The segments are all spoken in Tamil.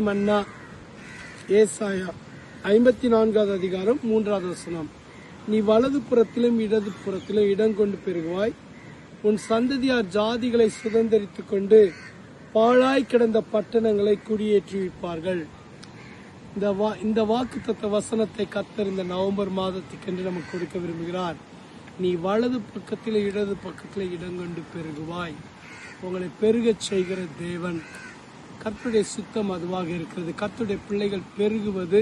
மன்னா ஏசாயா ஐம்பத்தி நான்காவது அதிகாரம் மூன்றாவது வசனம். நீ வலது புறத்திலும் இடது புறத்திலும் இடம் கொண்டு பெருகுவாய். உன் சந்ததியார் ஜாதிகளை சுதந்தரித்துக் கொண்டு பாழாய் கிடந்த பட்டணங்களை குடியேற்றி வைப்பார்கள். இந்த வா இந்த வாக்கு வசனத்தை கத்தர் இந்த நவம்பர் மாதத்துக்கென்று நமக்கு கொடுக்க விரும்புகிறார். நீ வலது பக்கத்தில் இடது பக்கத்தில் இடங்கொண்டு பெருகுவாய். உங்களை பெருகச் செய்கிற தேவன். கர்த்துடைய சுத்தம் அதுவாக இருக்கிறது. கர்த்துடைய பிள்ளைகள் பெருகுவது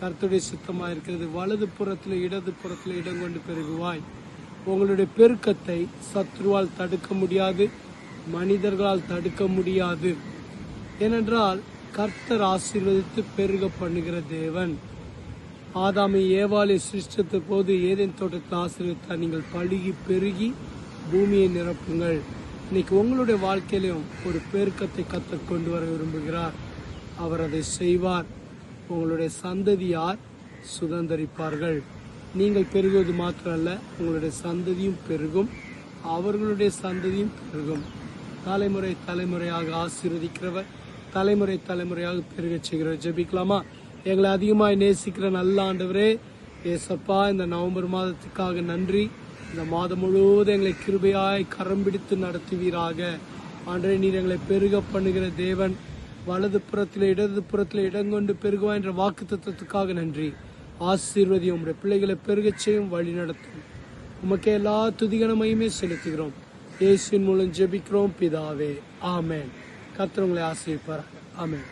கர்த்துடைய சுத்தமாக இருக்கிறது. வலது புறத்தில் இடது புறத்தில் இடம் கொண்டு பெருகுவாய். உங்களுடைய பெருக்கத்தை சத்ருவால் தடுக்க முடியாது மனிதர்களால் தடுக்க முடியாது. ஏனென்றால் கர்த்தர் ஆசீர்வதித்து பெருக பண்ணுகிற தேவன். ஆதாமை ஏவாலை சிருஷ்டித்த போது ஏதேன் தோட்டத்தை ஆசீர்வதித்தார் நீங்கள் பழுகி பெருகி பூமியை நிரப்புங்கள். இன்னைக்கு உங்களுடைய வாழ்க்கையிலும் ஒரு பெருக்கத்தை கத்த கொண்டு வர விரும்புகிறார். அவர் அதை செய்வார். உங்களுடைய சந்ததியார் சுதந்தரிப்பார்கள். நீங்கள் பெருகுவது மாத்திரமல்ல உங்களுடைய சந்ததியும் பெருகும் அவர்களுடைய சந்ததியும் பெருகும். தலைமுறை தலைமுறையாக ஆசீர்வதிக்கிறவர் தலைமுறை தலைமுறையாக பெருகச் செய்கிறவர். ஜெபிக்கலாமா? எங்களை அதிகமாய் நேசிக்கிற நல்ல ஆண்டவரே ஏசப்பா இந்த நவம்பர் மாதத்துக்காக நன்றி. இந்த மாதம் முழுவதும் எங்களை கிருபையாய் கரம் பிடித்து நடத்துவீராக. ஆண்டவரே நீர் எங்களை பெருக பண்ணுகிற தேவன் வலது புறத்தில் இடது புறத்தில் இடங்கொண்டு பெருகுவா என்ற வாக்கு தத்துவத்துக்காக நன்றி. ஆசீர்வதி உங்களுடைய பிள்ளைகளை பெருகச் செய்யும் வழி நடத்தும். உமக்கு எல்லா துதிகனமையுமே செலுத்துகிறோம். இயேசுவின் மூலம் ஜெபிக்கிறோம் பிதாவே. ஆமேன். கத்திரவங்களை உங்களை ஆமேன்.